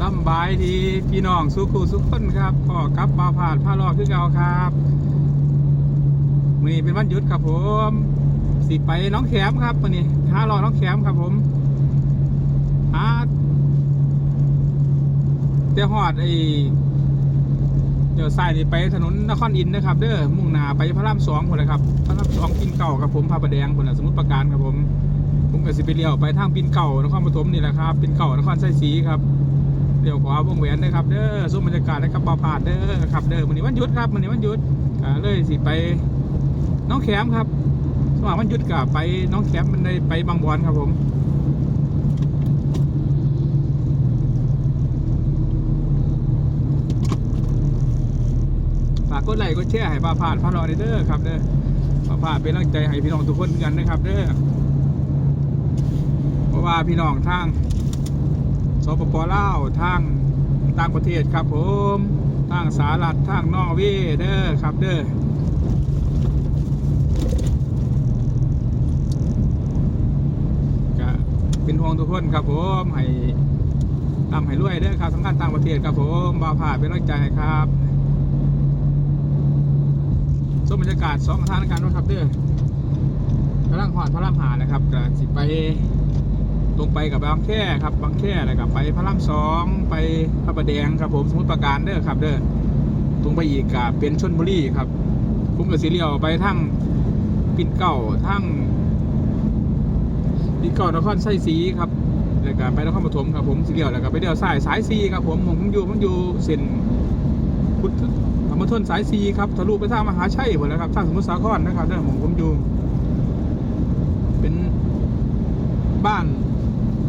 สำบายดีพี่น้องสุขุสุขคนครับพ่อกลับมาผ่านผ้ารอคือเก่าครับมือนี้เป็นวันหยุดครับผมสิไปน้องแขมครับมื้อนี้หารอน้องแขมครับผมหาเดี๋ยวฮอดไอ้เดี๋ยวซ้ายนี่ไปถนนนครอินนะครับ เด้อมุ่งหน้าไปพระรามสองคนเลยครับพระรามสองกินเก่าครับผมพระประแดงคนน่ะสมุทรปราการครับผมผมก็สิไปเลียวไปทางปินเก่านครปฐมนี่แหละครับปินเก่านครไส้ศรีครับ เดี๋ยวขวาวงแหวนนะครับเด้อส้มบรรยากาศนะครับบาพาดเด้อครับเด้อวันนี้วันหยุดครับวันนี้วันหยุดอ่าเลยสิไปน้องแขมครับสว่างวันหยุดกับไปน้องแขมมันได้ไปบางบอนครับผมฝากกดไลค์กดแชร์ให้บาพาดพารอเด้อครับเด้อบาพาดเป็นกำลังใจให้พี่น้องทุกคนกันนะครับเด้อเพราะว่าพี่น้องทาง ปปลาวทางต่างประเทศครับผมทางสหรัฐทางนอร์เวย์เด้อครับเด้อเป็นห่วงทุกคนครับผมให้ทำให้รวยเด้อครับสำคัญต่างประเทศครับผมบาผ่าเป็นกำลังใจครับสมบรรยากาศสองทางการนะครับเด้อกำลังหอดพระรามหานะครับก็สิไป ตรงไปกับบางแค่ครับบางแค่แล้วกับไปพระรามสองไปพระประแดงครับผมสมุทรปราการเด้อครับเด้อตรงไปอีกกับเป็นชนบุรีครับ ผมกับสีเลียวไปทั้งปิ่นเก่าทั้งปิ่นเก่านครไส้สีครับแล้วก็ไปนครปฐมครับผมสีเลียวแล้วก็ไปเดียวสายสายซีครับผมผมอยู่ผมอยู่เส้นพุทธธรรมทนสายซีครับทะลุไปทางมหาชัยหมดแล้วครับทางสมุทรสาครนะครับเด้อผมผมอยู่ เป็นบ้าน